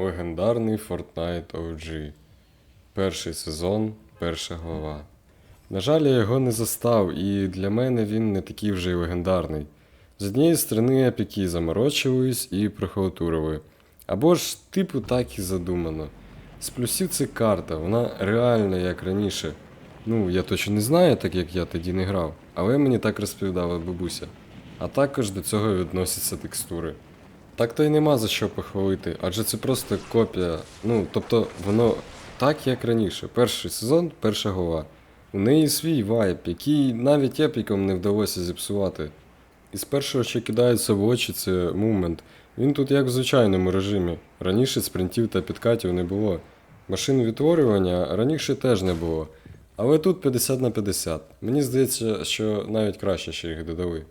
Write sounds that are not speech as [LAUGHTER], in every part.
Легендарний Fortnite OG. Перший сезон, перша глава. На жаль, я його не застав, і для мене він не такий вже й легендарний. З однієї сторони, епіки заморочились і прохалтурили. Або ж, типу, так і задумано. З плюсів це карта, вона реальна, як раніше. Ну, я точно не знаю, так як я тоді не грав, але мені так розповідала бабуся. А також до цього відносяться текстури. Так то й нема за що похвалити, адже це просто копія. Ну, тобто, воно так, як раніше. Перший сезон, перша глава. У неї свій вайб, який навіть епікам не вдалося зіпсувати. І з першого, що кидається в очі, це мумент. Він тут як в звичайному режимі. Раніше спринтів та підкатів не було. Машин відтворювання раніше теж не було. Але тут 50 на 50. Мені здається, що навіть краще, що їх додали.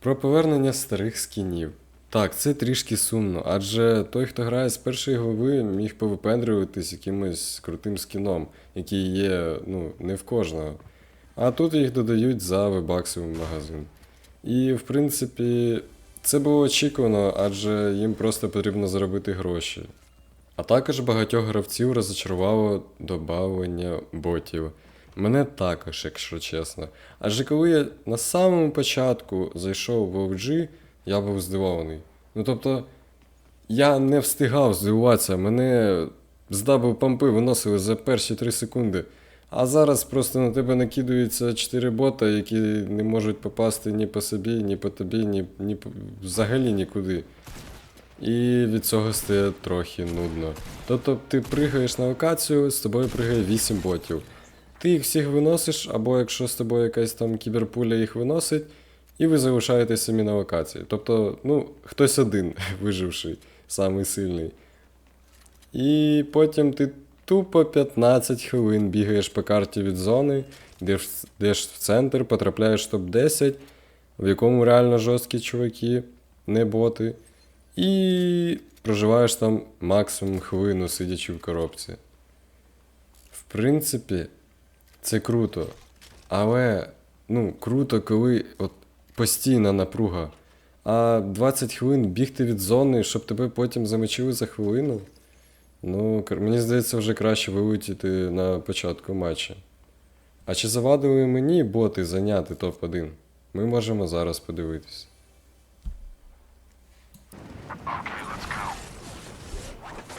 Про повернення старих скінів. Так, це трішки сумно, адже той, хто грає з першої глави, міг повипендрюватись якимось крутим скіном, який є ну, не в кожного. А тут їх додають за вебаксовий магазин. І, в принципі, це було очікувано, адже їм просто потрібно заробити гроші. А також багатьох гравців розочарувало додавлення ботів. Мене також, якщо чесно. Адже коли я на самому початку зайшов в OG, я був здивований. Ну тобто, я не встигав здивуватися, мене з дабл пампи виносили за перші 3 секунди. А зараз просто на тебе накидаються 4 бота, які не можуть попасти ні по собі, ні по тобі, ні, ні взагалі нікуди. І від цього стає трохи нудно. Тобто ти пригаєш на локацію, з тобою пригає 8 ботів. Ти їх всіх виносиш, або якщо з тобою якась там кіберпуля їх виносить, і ви залишаєтесь самі на локації. Тобто, ну, хтось один [LAUGHS] виживший, самий сильний. І потім ти тупо 15 хвилин бігаєш по карті від зони, йдеш, в центр, потрапляєш в топ-10, в якому реально жорсткі чуваки, не боти. І проживаєш там максимум хвилину, сидячи в коробці. В принципі, це круто. Але ну, круто, коли от постійна напруга. А 20 хвилин бігти від зони, щоб тебе потім замочили за хвилину. Ну, мені здається, вже краще вилетіти на початку матча. А чи завадили мені боти зайняти топ-1? Ми можемо зараз подивитись.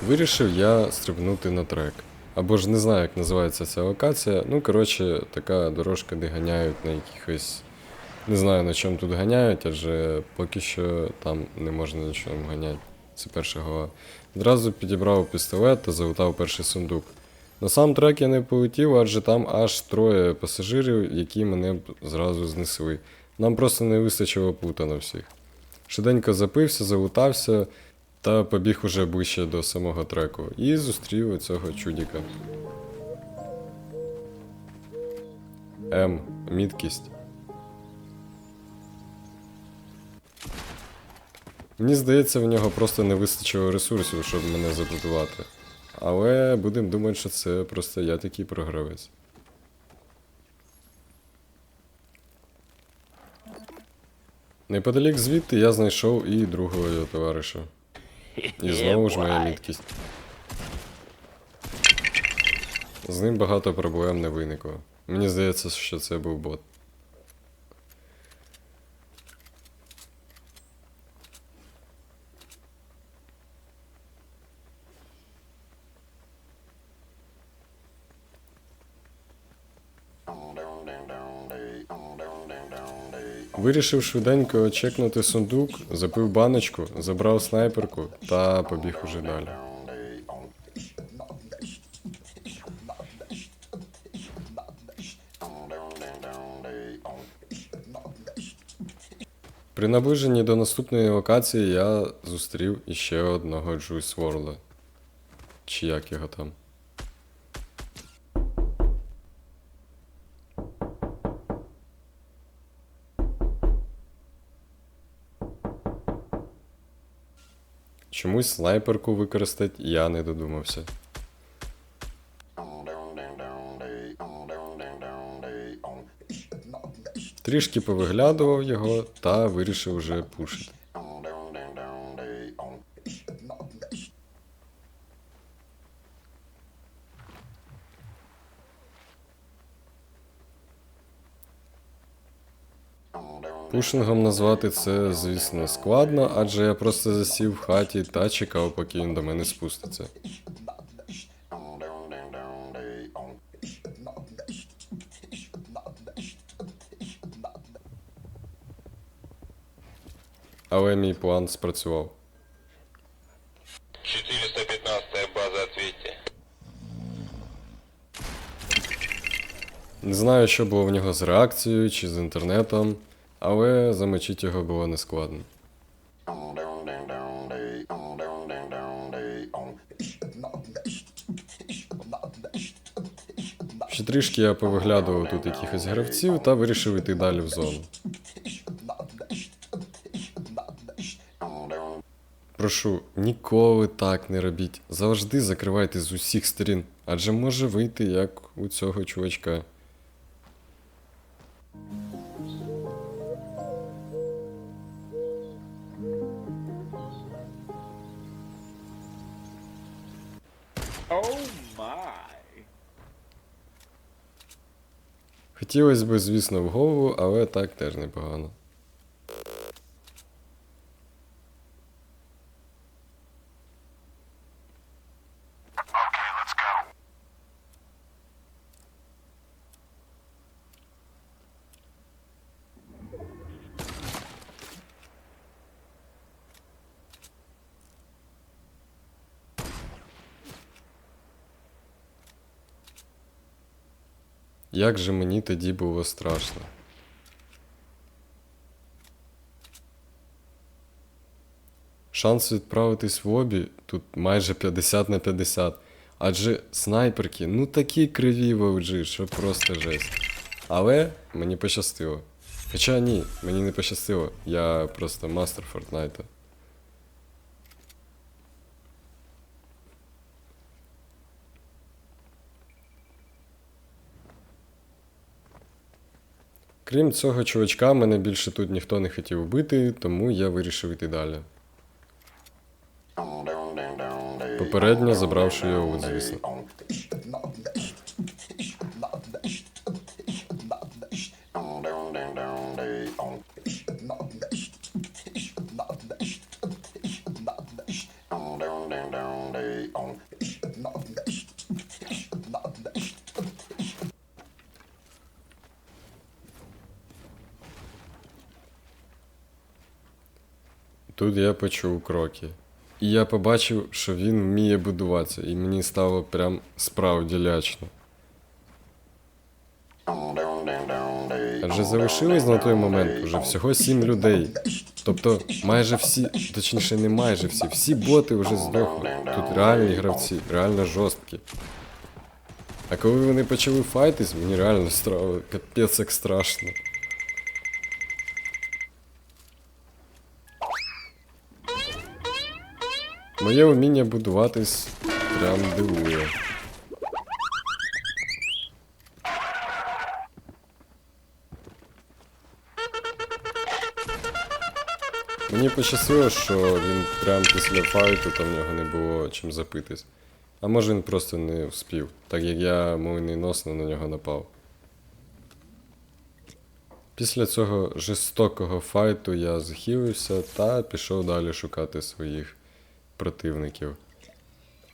Вирішив я стрибнути на трек. Або ж не знаю, як називається ця локація. Ну, коротше, така дорожка, де ганяють на якихось. Не знаю на чому тут ганяють, адже поки що там не можна нічого ганяти. Це перша голова. Одразу підібрав пістолет та залутав перший сундук. На сам трек я не полетів, адже там аж троє пасажирів, які мене зразу знесли. Нам просто не вистачило пута на всіх. Швиденько запився, залутався та побіг уже ближче до самого треку. І зустрів цього чудіка. М. Міткість. Мені здається, в нього просто не вистачило ресурсів, щоб мене забудувати. Але будемо думати, що це просто я такий програвець. Неподалік звідти я знайшов і другого його товариша. І знову ж моя міткість. З ним багато проблем не виникло. Мені здається, що це був бот. Вирішив швиденько чекнути сундук, запив баночку, забрав снайперку та побіг уже далі. При наближенні до наступної локації я зустрів іще одного Джуйс Ворла. Чи як його там. Чомусь снайперку використати я не додумався. Трішки повиглядував його та вирішив вже пушити. Пушингом назвати це, звісно, складно, адже я просто засів в хаті та чекав, поки він до мене спуститься. Але мій план спрацював. 415 база, ответьте. Не знаю, що було в нього з реакцією чи з інтернетом, але замочити його було нескладно. Ще трішки я повиглядував тут якихось гравців та вирішив йти далі в зону. Прошу, ніколи так не робіть. Завжди закривайте з усіх сторін, адже може вийти як у цього чувачка. Хотілося б, звісно, в голову, але так теж непогано. Як же мені тоді було страшно. Шанс відправитись в лобі тут майже 50 на 50. Адже снайперки, ну такі криві в OG, що просто жесть. Але мені пощастило. Хоча ні, мені не пощастило. Я просто мастер Фортнайта. Крім цього чувачка, мене більше тут ніхто не хотів убити, тому я вирішив йти далі. Попередньо забравши його, звісно. Тут я почув кроки. І я побачив, що він вміє будуватися, і мені стало прям справді лячно. Адже залишилось на той момент уже всього сім людей. Тобто майже всі, точніше не майже всі, всі боти вже здохли. Тут реальні гравці, реально жорсткі. А коли вони почали файтись, мені реально стало капець як страшно. Моє вміння будуватись прям дивує. Мені пощастило, що він прям після файту там в нього не було чим запитись. А може він просто не вспів, так як я молніносно на нього напав. Після цього жорстокого файту я захилився та пішов далі шукати своїх противників.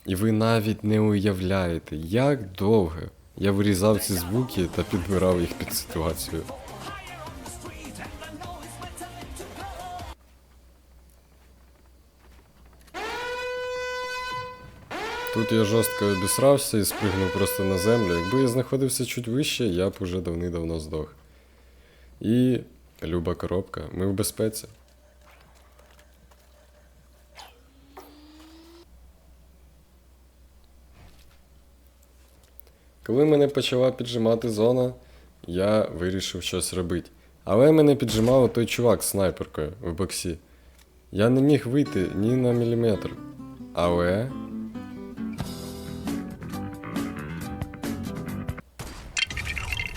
І ви навіть не уявляєте, як довго я вирізав ці звуки та підбирав їх під ситуацію. Тут я жорстко обісрався і спригнув просто на землю. Якби я знаходився чуть вище, я б уже давним-давно здох. І люба коробка, ми в безпеці. Коли мене почала піджимати зона, я вирішив щось робити. Але мене піджимав той чувак з снайперкою в боксі. Я не міг вийти ні на міліметр. Але.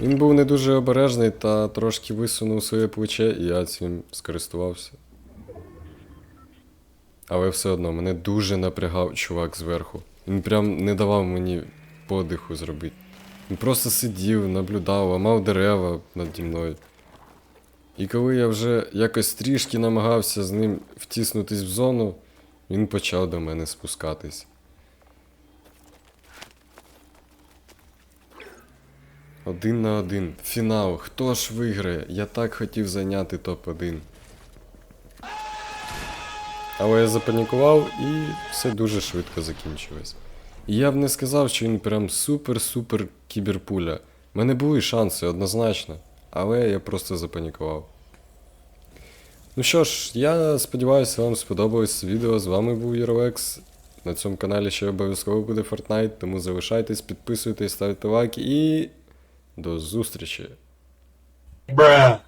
Він був не дуже обережний та трошки висунув своє плече, і я цим скористувався. Але все одно мене дуже напрягав чувак зверху. Він прям не давав мені подиху зробити. Він просто сидів, наблюдав, ламав дерева наді мною. І коли я вже якось трішки намагався з ним втиснутись в зону, він почав до мене спускатись. Один на один. Фінал. Хто ж виграє? Я так хотів зайняти топ-1. Але я запанікував і все дуже швидко закінчилось. Я б не сказав, що він прям супер-супер кіберпуля. У мене були шанси однозначно, але я просто запанікував. Ну що ж, я сподіваюся, вам сподобалось відео. З вами був Єролекс. На цьому каналі ще обов'язково буде Fortnite, тому залишайтесь, підписуйтесь, ставте лайки і до зустрічі! Bruh.